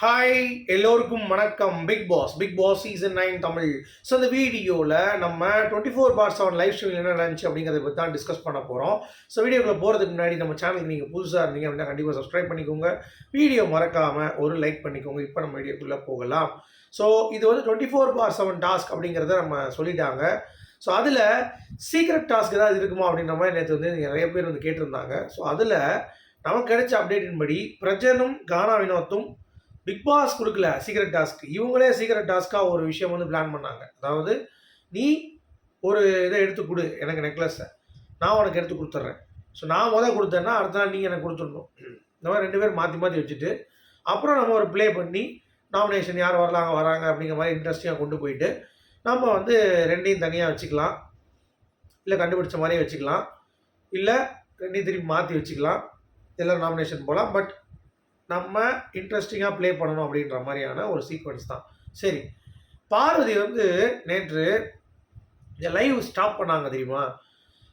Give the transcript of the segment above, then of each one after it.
Hi எல்லோருக்கும் வணக்கம். Bigg Boss Bigg Boss season nine Tamil. So இந்த வீடியோவில் நம்ம twenty four bar seven live stream என்ன நடந்துச்சு அப்படிங்கிறத பற்றி தான் டிஸ்கஸ் பண்ண போகிறோம் ஸோ வீடியோக்குள்ள போகிறதுக்கு முன்னாடி நம்ம சேனலுக்கு நீங்கள் புதுசாக இருந்தீங்க அப்படின்னா கண்டிப்பாக சப்ஸ்கிரைப் பண்ணிக்கோங்க. வீடியோ மறக்காமல் ஒரு லைக் பண்ணிக்கோங்க. இப்போ நம்ம வீடியோக்குள்ளே போகலாம். ஸோ இது வந்து twenty four bar seven task அப்படிங்கிறத நம்ம சொல்லிட்டாங்க. ஸோ அதில் சீக்ரெட் டாஸ்க் ஏதாவது இருக்குமா அப்படின்ற மாதிரி நேற்று வந்து நிறைய பேர் வந்து கேட்டிருந்தாங்க. ஸோ அதில் நமக்கு கிடைச்ச அப்டேட்டின் படி பிரஜனும் கானா வினோத்தும் பிக் பாஸ் கொடுக்கல சீக்ரெட் டாஸ்க் இவங்களே சீக்ரெட் டாஸ்க்காக ஒரு விஷயம் வந்து பிளான் பண்ணாங்க. அதாவது நீ ஒரு இதை எடுத்து கொடு எனக்கு நெக்லஸை நான் உனக்கு எடுத்து கொடுத்துட்றேன். ஸோ நான் முதல் கொடுத்தேன்னா அடுத்த நாள் நீங்கள் எனக்கு கொடுத்துடணும். இந்த மாதிரி ரெண்டு பேர் மாற்றி மாற்றி வச்சுட்டு அப்புறம் நம்ம ஒரு ப்ளே பண்ணி நாமினேஷன் யார் வரலாங்க வராங்க அப்படிங்கிற மாதிரி இன்ட்ரெஸ்டிங்காக கொண்டு போயிட்டு நம்ம வந்து ரெண்டையும் தனியாக வச்சுக்கலாம். இல்லை கண்டுபிடிச்ச மாதிரியே வச்சுக்கலாம். இல்லை ரெண்டையும் திருப்பி மாற்றி வச்சுக்கலாம். எல்லாம் நாமினேஷன் போகலாம் பட் நம்ம இன்ட்ரெஸ்டிங்காக ப்ளே பண்ணணும் அப்படின்ற மாதிரியான ஒரு சீக்வன்ஸ் தான். சரி பார்வதி வந்து நேற்று இந்த லைவ் ஸ்டாப் பண்ணாங்க தெரியுமா?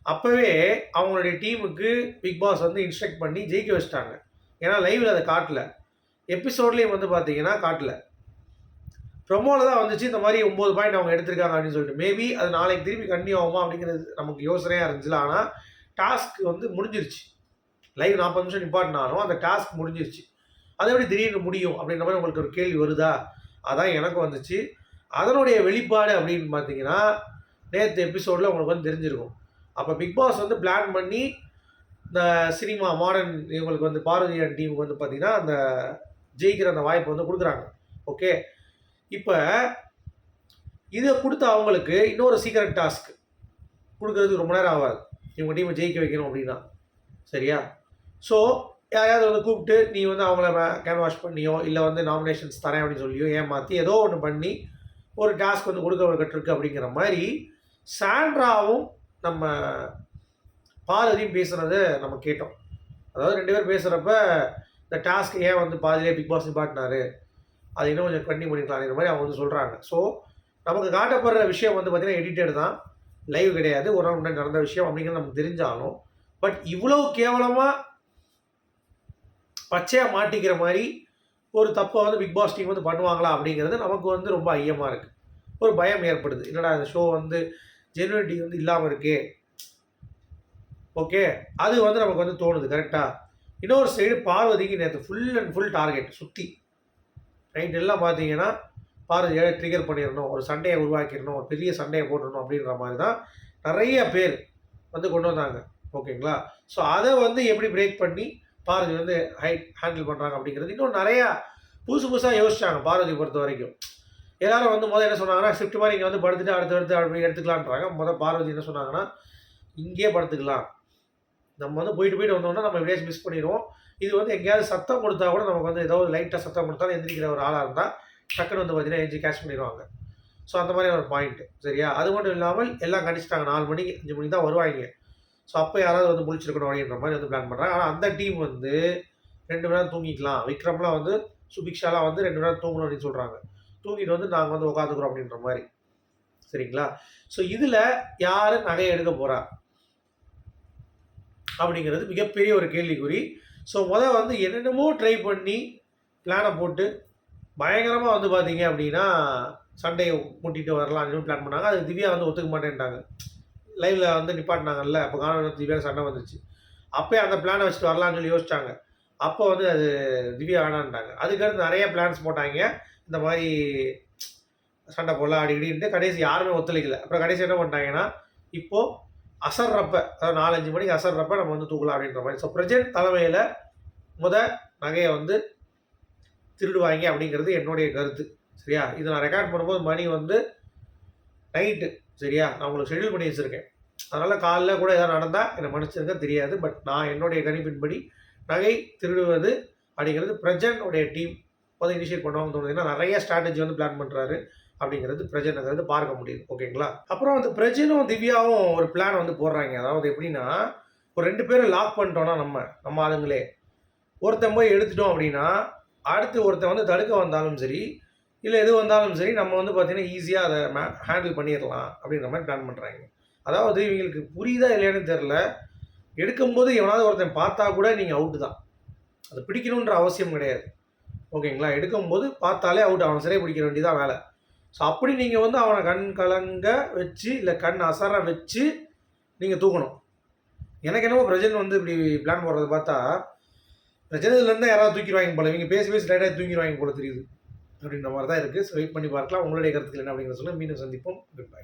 அப்போவே அவங்களுடைய டீமுக்கு பிக் பாஸ் வந்து இன்ஸ்ட்ரக்ட் பண்ணி ஜெயிக்க வச்சிட்டாங்க. ஏன்னா லைவில் அதை காட்டல. எபிசோட்லேயும் வந்து பார்த்தீங்கன்னா காட்டல. ப்ரொமோவில் தான் வந்துச்சு இந்த மாதிரி ஒம்பது பாயிண்ட் அவங்க எடுத்திருக்காங்க அப்படின்னு சொல்லிட்டு. மேபி அது நாளைக்கு திருப்பி கண்டினியூ ஆகுமா அப்படிங்கிறது நமக்கு யோசனையாக இருந்துச்சுல. ஆனால் டாஸ்க் வந்து முடிஞ்சிருச்சு. லைவ் நாற்பது நிமிஷம் நிப்பாட்டினாலும் அந்த டாஸ்க் முடிஞ்சிருச்சு. அதை எப்படி திடீர்னு முடியும் அப்படின்ற மாதிரி உங்களுக்கு ஒரு கேள்வி வருதா? அதான் எனக்கு வந்துச்சு. அதனுடைய வெளிப்பாடு அப்படின்னு பார்த்தீங்கன்னா நேற்று எபிசோடில் உங்களுக்கு வந்து தெரிஞ்சிருக்கும். அப்போ பிக் பாஸ் வந்து பிளான் பண்ணி இந்த சினிமா மாடர்ன் இவங்களுக்கு வந்து பாரதியான் டீமுக்கு வந்து பார்த்திங்கன்னா அந்த ஜெயிக்கிற அந்த வாய்ப்பு வந்து கொடுக்குறாங்க. ஓகே இப்போ இதை கொடுத்த அவங்களுக்கு இன்னொரு சீக்ரெட் டாஸ்க் கொடுக்குறதுக்கு ரொம்ப நேரம் ஆகாது. இவங்க டீமை ஜெயிக்க வைக்கணும் அப்படின்னா. சரியா? ஸோ யாரையாவது வந்து கூப்பிட்டு நீ வந்து அவங்கள கேன் வாஷ் பண்ணியோ இல்லை வந்து நாமினேஷன்ஸ் தரேன் அப்படின்னு சொல்லியோ ஏமாற்றி ஏதோ ஒன்று பண்ணி ஒரு டாஸ்க் வந்து கொடுக்கப்பட்டிருக்கு அப்படிங்கிற மாதிரி சாண்ட்ராவும் நம்ம பார்வதியும் பேசுகிறத நம்ம கேட்டோம். அதாவது ரெண்டு பேர் பேசுகிறப்ப இந்த டாஸ்க் ஏன் வந்து பாதிலே பிக் பாஸ் நிப்பாட்டினாரு? அது இன்னும் கொஞ்சம் கண்டினியூ பண்ணிக்கலாம்ங்கிற மாதிரி அவங்க வந்து சொல்கிறாங்க ஸோ நமக்கு காட்டப்படுற விஷயம் வந்து பார்த்திங்கன்னா எடிட்டட் தான். லைவ் கிடையாது. ஒரு நாள் முன்னாடி நடந்த விஷயம் அப்படிங்கிறது நமக்கு தெரிஞ்சாலும். பட் இவ்வளோ கேவலமாக பச்சையாக மாட்டிக்கிற மாதிரி ஒரு தப்பை வந்து பிக் பாஸ் டீம் வந்து பண்ணுவாங்களா அப்படிங்கிறது நமக்கு வந்து ரொம்ப ஐயமாக இருக்குது ஒரு பயம் ஏற்படுது. என்னடா இந்த ஷோ வந்து ஜெனுவிட்டி வந்து இல்லாமல் இருக்கே. ஓகே அது வந்து நமக்கு வந்து தோணுது. கரெக்டாக இன்னொரு சைடு பார்வதிக்கு நேற்று ஃபுல் அண்ட் ஃபுல் டார்கெட் சுற்றி ரைட் எல்லாம் பார்த்தீங்கன்னா பார்வதியை ட்ரிகர் பண்ணிடணும். ஒரு சண்டையை உருவாக்கிடணும். ஒரு பெரிய சண்டையை போட்டுடணும் அப்படின்ற மாதிரி தான் நிறைய பேர் வந்து கொண்டு வந்தாங்க. ஓகேங்களா ஸோ அதை வந்து எப்படி பிரேக் பண்ணி பார்வதி வந்து ஹைட் ஹேண்டில் பண்ணுறாங்க அப்படிங்கிறது இன்னும் நிறையா புதுசு புதுசாக யோசிச்சாங்க பார்வதி பொறுத்த வரைக்கும். எல்லாரும் வந்து முதல் என்ன சொன்னாங்கன்னா ஷிஃப்ட் மாதிரி இங்கே வந்து படுத்துட்டு அடுத்து அடுத்து அப்படி எடுத்துக்கலான்றாங்க முதல் பார்வதி என்ன சொன்னாங்கன்னா இங்கேயே படுத்துக்கலாம். நம்ம வந்து போயிட்டு போயிட்டு வந்தோம்னா நம்ம எப்படியாச்சும் மிஸ் பண்ணிடுவோம். இது வந்து எங்கேயாவது சத்தம் கொடுத்தா கூட நமக்கு வந்து ஏதோ லைட்டாக சத்தம் கொடுத்தாலும் எந்திரிக்கிற ஒரு ஆளாக இருந்தால் டக்குன்னு வந்து பார்த்தீங்கன்னா எஞ்சி கேஷ் பண்ணிடுவாங்க. ஸோ அந்த மாதிரி ஒரு பாயிண்ட்டு சரியா? அது மட்டும் இல்லாமல் எல்லாம் கணிச்சிட்டாங்க. நாலு மணிக்கு அஞ்சு மணிக்கு தான் வருவாங்க ஸோ அப்போ யாராவது வந்து முழிச்சிருக்கணும் அப்படின்ற மாதிரி வந்து பிளான் பண்ணுறாங்க ஆனால் அந்த டீம் வந்து ரெண்டு மணி நேரம் தூங்கிக்கலாம். விக்ரம்லாம் வந்து சுபிக்ஷாலாம் வந்து ரெண்டு மணி நேரம் தூங்கணும் அப்படின்னு சொல்கிறாங்க தூங்கிட்டு வந்து நாங்கள் வந்து உட்காந்துக்கிறோம் அப்படின்ற மாதிரி. சரிங்களா? ஸோ இதில் யார் நகையை எடுக்க போகிறா அப்படிங்கிறது மிகப்பெரிய ஒரு கேள்விக்குறி. ஸோ முதல் வந்து என்னென்னமோ ட்ரை பண்ணி பிளானை போட்டு பயங்கரமாக வந்து பார்த்தீங்க அப்படின்னா சண்டையை முட்டிட்டு வரலாம்னு பிளான் பண்ணாங்க. அது திவ்யா வந்து ஒத்துக்க மாட்டேன்ட்டாங்க. லைனில் வந்து நிப்பாட்டினாங்கல்ல அப்போ காணொலி திவ்யா சண்டை வந்துச்சு. அப்போயே அந்த பிளானை வச்சுட்டு வரலாம்னு சொல்லி யோசிச்சாங்க. அப்போ வந்து அது திவ்யா வேணான்ட்டாங்க அதுக்கடுத்து நிறைய பிளான்ஸ் போட்டாங்க. இந்த மாதிரி சண்டை போடலாம் அடிக்கடின்ட்டு கடைசி யாருமே ஒத்துழைக்கல. அப்புறம் கடைசி என்ன பண்ணிட்டாங்கன்னா இப்போது அசர்றப்ப அதாவது நாலஞ்சு மணிக்கு அசர்றப்ப நம்ம வந்து தூக்கலாம் அப்படின்ற மாதிரி. ஸோ பிரஜென்ட் தலைமையில் முத நகையை வந்து திருடுவாங்க அப்படிங்கிறது என்னுடைய கருத்து. சரியா? இதை நான் ரெக்கார்ட் பண்ணும்போது மணி வந்து நைட்டு சரியா? நான் உங்களுக்கு ஷெடியூல் பண்ணி வச்சுருக்கேன். அதனால் காலைல கூட எதாவது நடந்தால் என்னை மன்னிச்சிருக்க தெரியாது. பட் நான் என்னுடைய கணிப்பின்படி நகை திருடுவது அப்படிங்கிறது பிரஜனுடைய டீம் வந்து இனிஷியேட் பண்ணுவாங்க தோணுதுன்னா நிறைய ஸ்ட்ராட்டஜி வந்து பிளான் பண்ணுறாரு அப்படிங்கிறது பிரஜனுங்கிறது பார்க்க முடியுது. ஓகேங்களா அப்புறம் வந்து பிரஜனும் திவ்யாவும் ஒரு பிளான் வந்து போடுறாங்க. அதாவது எப்படின்னா ஒரு ரெண்டு பேரும் லாக் பண்ணிட்டோம்னா நம்ம நம்ம ஆளுங்களே. ஒருத்தன் போய் எடுத்துட்டோம் அப்படின்னா அடுத்து ஒருத்தன் வந்து தடுக்க வந்தாலும் சரி இல்லை எது வந்தாலும் சரி நம்ம வந்து பார்த்தீங்கன்னா ஈஸியாக அதை மே ஹேண்டில் பண்ணிடலாம் அப்படின்ற மாதிரி பிளான் பண்ணுறாங்க அதாவது இவங்களுக்கு புரியுதா இல்லையான்னு தெரில எடுக்கும்போது எவனாவது ஒருத்தன் பார்த்தா கூட நீங்கள் அவுட்டு தான். அது பிடிக்கணுன்ற அவசியம் கிடையாது. ஓகேங்களா? எடுக்கும்போது பார்த்தாலே அவுட் அவனை சிறை பிடிக்க வேண்டியதான் வேலை. ஸோ அப்படி நீங்கள் வந்து அவனை கண் கலங்க வச்சு இல்லை கண் அசர வச்சு நீங்கள் தூக்கணும். எனக்கு என்னமோ பிரஜன் வந்து இப்படி பிளான் போடுறத பார்த்தா பிரஜனதுலேருந்து யாராவது தூக்கிடுவாங்க போல. இவங்க பேசி பேசி டைட்டாக தூங்கிடுவாங்க போல தெரியுது. அப்படின்ற மாதிரி தான் இருக்குது ஸோ வெயிட் பண்ணி பார்க்கலாம். உங்களுடைய கருத்துக்கள் என்ன அப்படிங்கிற சொல்ல மீண்டும் சந்திப்போம். Good bye